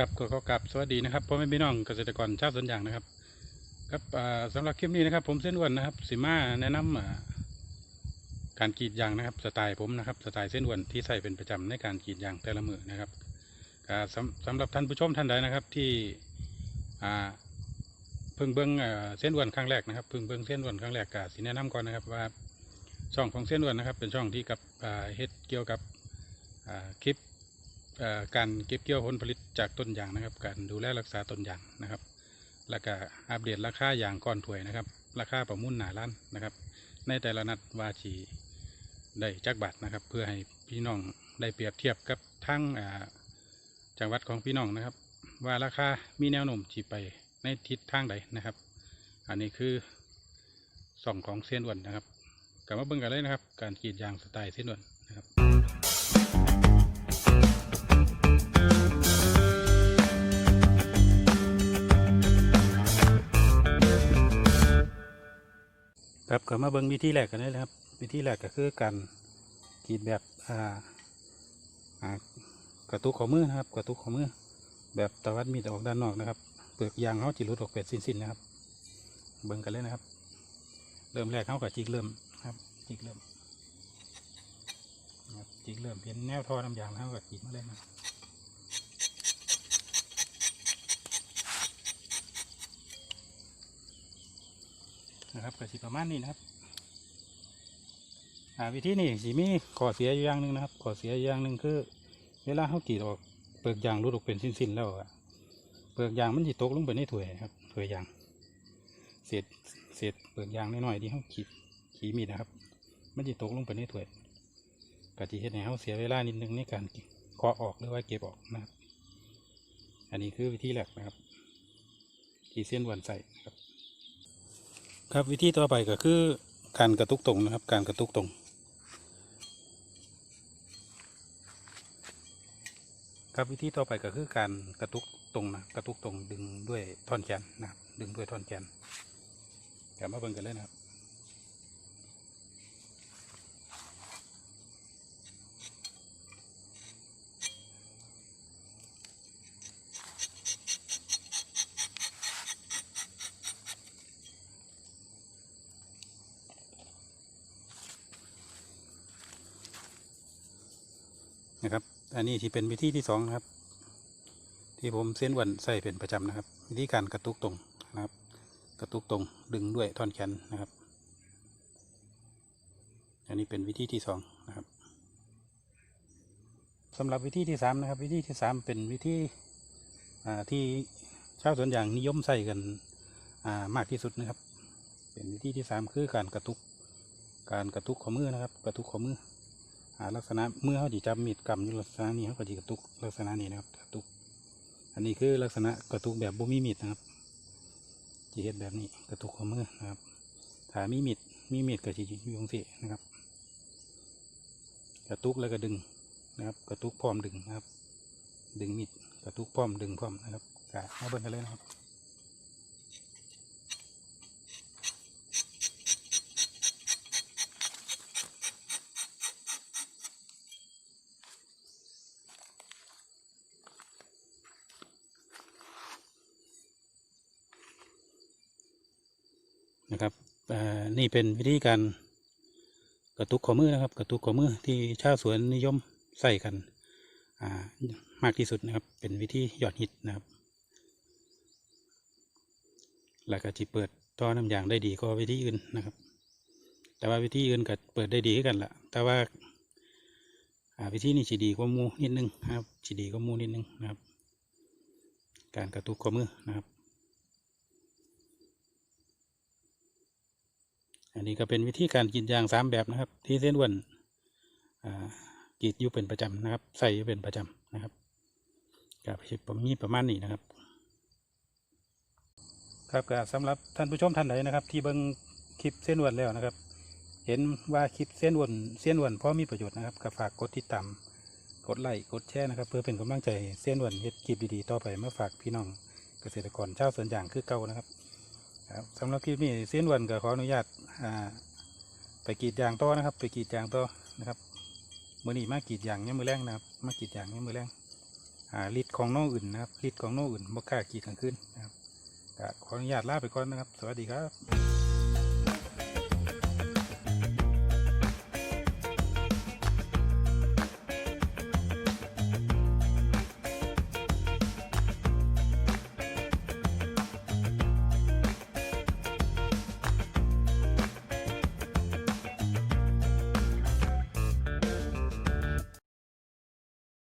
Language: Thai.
ครับก็ขอกลับสวัสดีนะครับพ่อแม่พี่น้องเกษตรกรชาวสวนยางนะครับ ครับอ่าสำหรับคลิปนี้นะครับ ผมเส้นอ้วนนะครับสิมาแนะนำอ่าการกรีดยางนะครับ สไตล์ผมนะครับสไตล์เส้นอ้วนที่ใส่เป็นประจำในการกรีดยางแต่ละมือนะครับอ่าสำสำหรับท่านผู้ชมท่านใดนะครับที่เพิ่งเบิ้งเอ่อเส้นอ้วนครั้งแรกนะครับเพิ่งเบิ้งเส้นอ้วนครั้งแรกก็สิแนะนำก่อนนะครับว่าช่องของเส้นอ้วนนะครับ เป็นช่องที่กับเฮ็ดเกี่ยวกับคลิป การเก็บเกี่ยวผลผลิตจากต้นยางนะครับ การดูแลรักษาต้นยางนะครับ แล้วก็อัปเดตราคายางก้อนถวยนะครับ ราคาประมุ่นหนาล้านนะครับ ในแต่ละนัดวาชีได้จักบาทนะครับ เพื่อให้พี่น้องได้เปรียบเทียบกับทั้งจังหวัดของพี่น้องนะครับ ว่าราคามีแนวโน้มจีไปในทิศทางใดนะครับ อันนี้คือส่องของเส้นอ้วนนะครับกลับมาเบิ่งกันเลยนะครับ การกรีดยางสไตล์เส้นอ้วนนะครับ ครับก็มาเบิ่งวิธีแรกกันเลยนะครับวิธีแรกก็คือการกรีดแบบอ่าอ่ากระตุกข้อมือนะครับ กระตุกข้อมือ แบบตะวัดมีดออกด้านนอกนะครับเปลือกยางเขาจิรุดออกเป็ดสิ้นๆนะครับ เบิ่งกันเลยนะครับ เริ่มแรกเขากับจิกเริ่มครับจิกเริ่มจิกเริ่มเห็นแนวท่อน้ำยางเขากับจิกมาเลยนะครับ นะครับก็สิประมาณนี้นะครับอ่าวิธีนี้สิมีข้อเสียอยู่อย่างหนึ่งนะครับข้อเสียอย่างหนึ่งคือ เวลาเขากรีดออกเปลือกยางรุดออกเป็นสิ้นๆแล้วอะเปลือกยางมันสิตกลงไปในถ้วยครับถ้วยยางเศษเศษเปลือกยางน้อยๆที่เขาขีดขีมีดนะครับ มันสิตกลงไปในถ้วยก็จะเห็นให้เขาเสียเวลานิดนึงในการเคาะออกหรือว่าเก็บออกนะครับ อันนี้คือวิธีแรกนะครับขีดเส้นวันใส่นะครับ ครับวิธีต่อไปก็คือการกระตุกตรงนะครับ การกระตุกตรง ครับวิธีต่อไปก็คือการกระตุกตรงนะกระตุกตรงดึงด้วยท่อนแขนนะครับดึงด้วยท่อนแขนเดี๋ยวมาเบิ่งกันเลยนะครับ นะครับ อันนี้ที่เป็นวิธีที่สองนะครับ ที่ผมเส้นวันใส่เป็นประจำนะครับ วิธีการกระตุกตรงนะครับ กระตุกตรงดึงด้วยท่อนแขนนะครับ อันนี้เป็นวิธีที่สองนะครับสำหรับวิธีที่สามนะครับ วิธีที่สามเป็นวิธีอ่าที่ชาวสวนยางนิยมใส่กันอ่ามากที่สุดนะครับ เป็นวิธีที่สามคือการกระตุกการกระตุกข้อมือนะครับ กระตุกข้อมือ ลักษณะเมื่อเขาจีจับมีดกำอยู่ลักษณะนี้เขาก็จีกระตุกลักษณะนี้นะครับกระตุก อันนี้คือลักษณะกระตุกแบบบ่มีมีดนะครับจีเห็ดแบบนี้กระตุกข้อมือนะครับถ้ามีมีดมีมีดก็จีอยู่ตรงสี่นะครับ กระตุกแล้วก็ดึงนะครับ กระตุกพร้อมดึงนะครับ ดึงมีดกระตุกพร้อมดึงพร้อมนะครับกะมาเบิ่งกันเลยนะครับ นะครับนี่เป็นวิธีการกระตุกข้อมือนะครับ กระตุกข้อมือที่ชาวสวนนิยมใส่กันามากที่สุดนะครับ เป็นวิธียอดฮิตนะครับ แล้วก็จะเปิดท่อน้ำยางได้ดีกว่าวิธีอื่นนะครับ แต่ว่าวิธีอื่นก็เปิดได้ดีกันละแต่ว่าาวิธีนี้จะดีกว่ามูนิดนึงนะครับจะดีกว่ามูนิดนึงนะครับ การกระตุกข้อมือนะครับ อันนี้ก็เป็นวิธีการกรีดยางสามแบบนะครับ ที่เส้นอ้วนกรีดอยู่เป็นประจำนะครับ ใส่อยู่เป็นประจำนะครับกับผมมีประมาณนี้นะครับ ครับก็สำหรับท่านผู้ชมท่านใดนะครับ ที่เบิ่งคลิปเส้นอ้วนแล้วนะครับ เห็นว่าคลิปเส้นอ้วนเส้นอ้วนพอมีประโยชน์นะครับก็ฝากกดติดตามกดไลค์กดแชร์นะครับ เพื่อเป็นกำลังใจเส้นอ้วนเฮ็ดคลิปดีๆต่อไปเมาฝากพี่น้องเกษตรกรชาวสวนยางคือเก่านะครับ ครับสำหรับคลิปนี้เส้นวันก็ขออนุญาตไปกรีดยางต่อนะครับ ไปกรีดยางต่อนะครับมือนี้มากรีดยางเนี่ยมือแรงนะครับ มากรีดยางเนี่ยมือแรงอ่าฤทธิ์ของโน่อื่นนะครับฤทธิ์ของโน่อื่นบ่กล้าขี่กลางคืนนะครับขออนุญาตลาไปก่อนนะครับ สวัสดีครับ